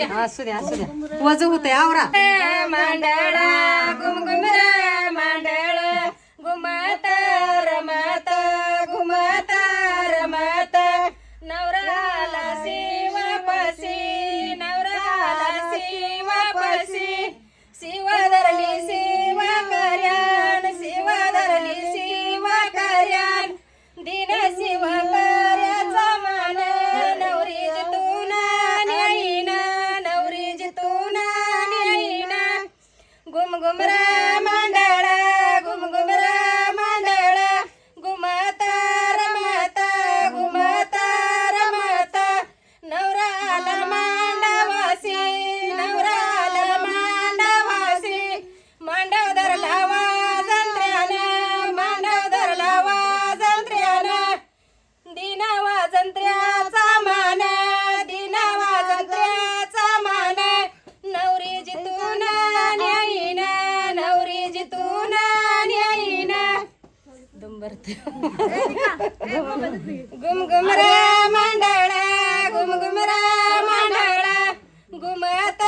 असू द्या असू द्या वजू होते आवरा. मांडळा गुम गुम रे मांडळ गुम गुम रे मांडळ गुम गुम रे मांडळ घुमत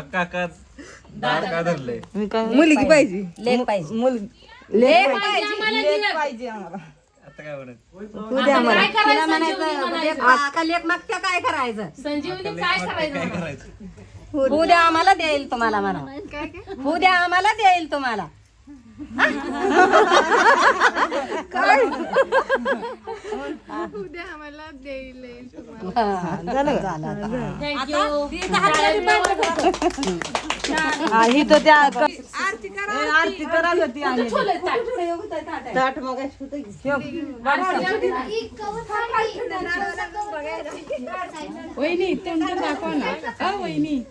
अक्का अक्का दार का धरले? मुलगी पाहिजे. लेख पाहिजे. मुलगी. लेख पाहिजे आम्हाला आता काय म्हणत उद्या आम्हाला. तिला म्हणायचं लेख मागत्या काय करायचं? काय करायचं? उद्या आम्हाला देईल तुम्हाला म्हणा. उद्या आम्हाला देईल तुम्हाला. उद्या आम्हाला देईल झालं हा, तर त्या ए, आरती करायला ताट? मग वहिनी दाखवा ना. अ वहिनी.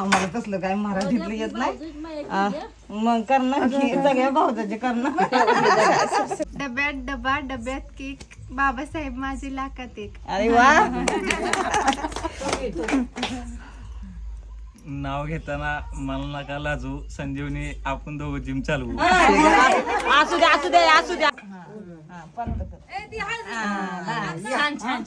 आम्हाला कसलं काय मराठीत येत नाही. मग करणार की सगळ्या भावजाचे करणार. डब्यात डबा डब्यात केक. बाबासाहेब माझी लाखात एक. अरे वा. नाव घेताना मला नका लाजू. संजीवनी आपण दोघं जिम चालवू. असू द्या असू द्या असू द्या. छान छान.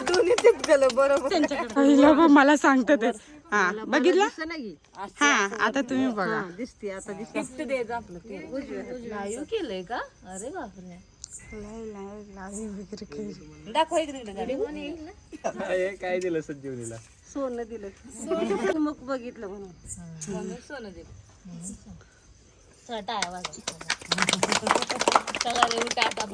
दोन्ही तितकलं बरोबर पहिलं बघ मला सांगतं ते. हा बघितलं? हा आता तुम्ही बघा. दिसते आता दिसते. केलंय का? अरे बापरे. दाखव इकडे इकडे गाडी काय दिलं संजीवनीला सोनं दिलं. मग बघितलं म्हणून. सोनं दिलं. टाळ्या वाजवा. चला रे आता